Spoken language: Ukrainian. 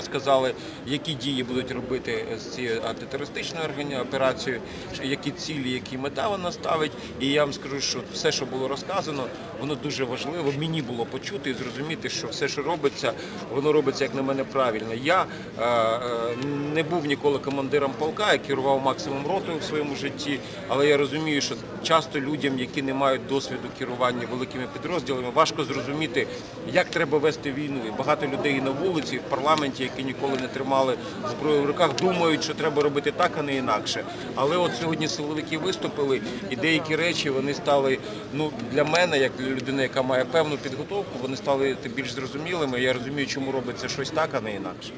сказали, які дії будуть робити з цією антитерористичною операцією, які цілі, які мета вона ставить. І я вам скажу, що все, що було розказано, воно дуже важливо. Мені було почути і зрозуміти, що все, що робиться, воно робиться, як на мене, правильно. Я е, е, не був ніколи командиром полка, я керував максимум ротою в своєму житті, але я розумію, що часто людям, які не мають досвіду керування великими підрозділами, важко зрозуміти, як треба вести війну. І багато людей на вулиці, в парламенті, які ніколи не тримали зброю в руках, думають, що треба робити так, а не інакше. Але от сьогодні силовики виступили, і деякі речі вони стали ну для мене, як для людини, яка має певну підготовку, вони стали більш зрозумілими. Я розумію, чому робиться щось так, а не інакше.